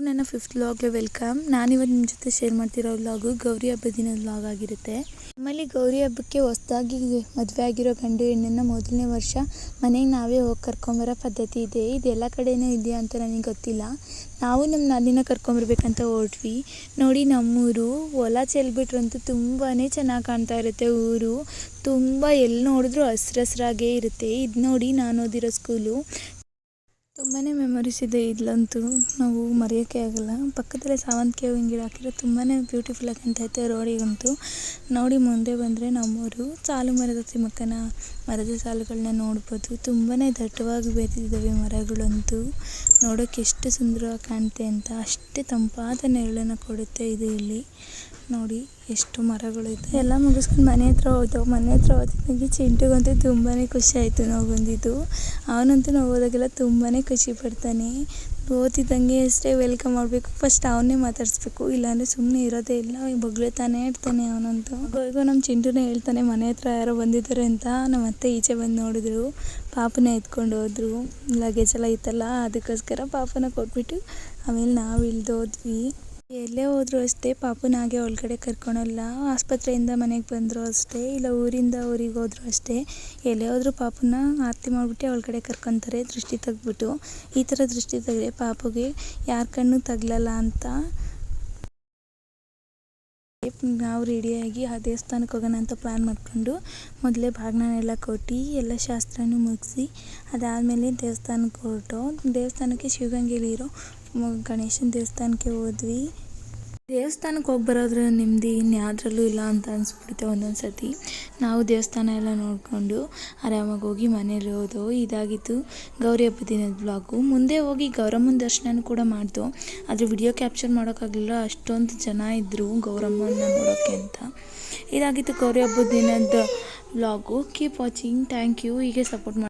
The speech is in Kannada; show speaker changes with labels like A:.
A: ಎಲ್ಲರಿಗೂ ನನ್ನ ಫಿಫ್ತ್ ವ್ಲಾಗ್ಗೆ ವೆಲ್ಕಮ್ ನಾನಿವತ್ತು ನಿಮ್ಮ ಜೊತೆ ಶೇರ್ ಮಾಡ್ತಿರೋ ವ್ಲಾಗು ಗೌರಿ ಹಬ್ಬ ದಿನದ ವ್ಲಾಗ್ ಆಗಿರುತ್ತೆ. ನಮ್ಮಲ್ಲಿ ಗೌರಿ ಹಬ್ಬಕ್ಕೆ ಹೊಸದಾಗಿ ಮದುವೆ ಆಗಿರೋ ಗಂಡು ಹೆಣ್ಣನ್ನು ಮೊದಲನೇ ವರ್ಷ ಮನೆಗೆ ನಾವೇ ಹೋಗಿ ಕರ್ಕೊಂಬರೋ ಪದ್ಧತಿ ಇದೆ. ಇದು ಎಲ್ಲ ಕಡೆಯೂ ಇದೆಯಾ ಅಂತ ನನಗೆ ಗೊತ್ತಿಲ್ಲ. ನಾವು ನಮ್ಮ ನಾದಿನ ಕರ್ಕೊಂಬರ್ಬೇಕಂತ ಹೊರಟ್ವಿ ನೋಡಿ ನಮ್ಮೂರು, ಹೊಲ ಚೆಲ್ಬಿಟ್ರಂತೂ ತುಂಬಾ ಚೆನ್ನಾಗಿ ಕಾಣ್ತಾ ಇರುತ್ತೆ ಊರು. ತುಂಬ ಎಲ್ಲಿ ನೋಡಿದ್ರೂ ಹಸ್ರು ಹಸ್ರಾಗೇ ಇರುತ್ತೆ. ಇದು ನೋಡಿ ನಾನು ಓದಿರೋ ಸ್ಕೂಲು ತುಂಬಾ ಮೆಮೊರೀಸ್ ಇದೆ ಇಲ್ಲಂತೂ ನಾವು ಮರೆಯೋಕ್ಕೆ ಆಗಲ್ಲ. ಪಕ್ಕದಲ್ಲೇ ಸಾವಂತಿಗೆ ಹೂವಿನ ಗಿಡ ಹಾಕಿರೋ ತುಂಬಾ ಬ್ಯೂಟಿಫುಲ್ ಆಗಿ ಕಾಣ್ತೈತೆ ರೋಡಿಗಂತೂ. ನೋಡಿ ಮುಂದೆ ಬಂದರೆ ನಮ್ಮೂರು ಸಾಲು ಮರದ ತಿಮ್ಮಕ್ಕನ ಮರದ ಸಾಲುಗಳನ್ನ ನೋಡ್ಬೋದು. ತುಂಬಾ ದಟ್ಟವಾಗಿ ಬೆಳೆದಿದ್ದಾವೆ ಮರಗಳಂತೂ. ನೋಡೋಕೆ ಎಷ್ಟು ಸುಂದರವಾಗಿ ಕಾಣುತ್ತೆ ಅಂತ ಅಷ್ಟೇ ತಂಪಾದ ನೆರಳನ್ನು ಕೊಡುತ್ತೆ ಇದು ಇಲ್ಲಿ. ನೋಡಿ ಎಷ್ಟು ಮರಗಳಿದೆ. ಎಲ್ಲ ಮುಗಿಸ್ಕೊಂಡು ಮನೆ ಹತ್ರ ಹೋದೆವು ಮನೆ ಹತ್ರ ಹೋದಾಗ ಚಿಂಟುಗಂತೂ ತುಂಬಾ ಖುಷಿ ಆಯಿತು ನಾವು ಬಂದಿದ್ದು. ಅವನಂತೂ ನಾವು ಹೋದಾಗೆಲ್ಲ ತುಂಬಾ ಖುಷಿ ಪಡ್ತಾನೆ ಅಷ್ಟೇ ವೆಲ್ಕಮ್ ಮಾಡಬೇಕು. ಫಸ್ಟ್ ಅವನ್ನೇ ಮಾತಾಡಿಸ್ಬೇಕು. ಇಲ್ಲಾಂದರೆ ಸುಮ್ಮನೆ ಇರೋದೇ ಇಲ್ಲ. ಬೊಗಳ್ತಾನೆ ಇರ್ತಾನೆ ಅವನಂತೂ. ಅವ್ರಿಗೂ ನಮ್ಮ ಚಿಂಟುನೇ ಹೇಳ್ತಾನೆ, ಮನೆ ಹತ್ರ ಯಾರೋ ಬಂದಿದ್ದಾರೆ ಅಂತ ನಮ್ಮ ಅತ್ತೆ ಈಚೆ ಬಂದು ನೋಡಿದ್ರು. ಪಾಪನ ಎತ್ಕೊಂಡು ಹೋದ್ರು. ಲಗೇಜ್ ಎಲ್ಲ ಇತ್ತಲ್ಲ, ಅದಕ್ಕೋಸ್ಕರ ಪಾಪನ ಕೊಟ್ಬಿಟ್ಟು ಆಮೇಲೆ ನಾವು ಇಳ್ದೋದ್ವಿ ಎಲ್ಲೇ ಹೋದ್ರು ಅಷ್ಟೇ ಪಾಪುನ ಹಾಗೆ ಒಳಗಡೆ ಕರ್ಕೊಳಲ್ಲ. ಆಸ್ಪತ್ರೆಯಿಂದ ಮನೆಗೆ ಬಂದರೂ ಅಷ್ಟೇ, ಇಲ್ಲ ಊರಿಂದ ಊರಿಗೆ ಹೋದ್ರೂ ಅಷ್ಟೇ, ಎಲ್ಲೇ ಹೋದ್ರೂ ಪಾಪುನ ಆರತಿ ಮಾಡಿಬಿಟ್ಟೆ ಒಳಗಡೆ ಕರ್ಕೊತಾರೆ, ದೃಷ್ಟಿ ತೆಗೆದ್ಬಿಟ್ಟು. ಈ ಥರ ದೃಷ್ಟಿ ತೆಗೆದ್ರೆ ಪಾಪುಗೆ ಯಾರ ಕಣ್ಣು ತಗಲಲ್ಲ ಅಂತ ನಾವು ರೆಡಿಯಾಗಿ ಆ ದೇವಸ್ಥಾನಕ್ಕೆ ಹೋಗೋಣ ಅಂತ ಪ್ಲ್ಯಾನ್ ಮಾಡಿಕೊಂಡು ಮೊದಲೇ ಭಾಗನೆಲ್ಲ ಕೊಟ್ಟು, ಎಲ್ಲ ಶಾಸ್ತ್ರನೂ ಮುಗಿಸಿ ಅದಾದಮೇಲೆ ದೇವಸ್ಥಾನಕ್ಕೆ ಹೊರಟು. ದೇವಸ್ಥಾನಕ್ಕೆ ಶಿವಗಂಗೆಲಿ ಇರೋ ಮ- ಗಣೇಶನ ದೇವಸ್ಥಾನಕ್ಕೆ ಹೋದ್ವಿ. ದೇವಸ್ಥಾನಕ್ಕೆ ಹೋಗಿ ಬರೋದ್ರೆ ನೆಮ್ಮದಿ ಇನ್ಯಾವುದ್ರಲ್ಲೂ ಇಲ್ಲ ಅಂತ ಅನಿಸ್ಬಿಡುತ್ತೆ ಒಂದೊಂದು ಸತಿ ನಾವು ದೇವಸ್ಥಾನ ಎಲ್ಲ ನೋಡಿಕೊಂಡು ಆರಾಮಾಗಿ ಹೋಗಿ ಮನೇಲಿ ಹೋದೋ ಇದಾಗಿತ್ತು ಗೌರಿ ಹಬ್ಬದ ದಿನದ ಬ್ಲಾಗು ಮುಂದೆ ಹೋಗಿ ಗೌರಮ್ಮನ ದರ್ಶನ ಕೂಡ ಮಾಡ್ದು. ಆದರೆ ವಿಡಿಯೋ ಕ್ಯಾಪ್ಚರ್ ಮಾಡೋಕ್ಕಾಗಲಿಲ್ಲ, ಅಷ್ಟೊಂದು ಜನ ಇದ್ದರು ಗೌರಮ್ಮನ ನೋಡೋಕ್ಕೆ ಅಂತ. ಇದಾಗಿತ್ತು ಗೌರಿ ಹಬ್ಬದ ದಿನದ blog keep watching thank you ಹೀಗೆ ಸಪೋರ್ಟ್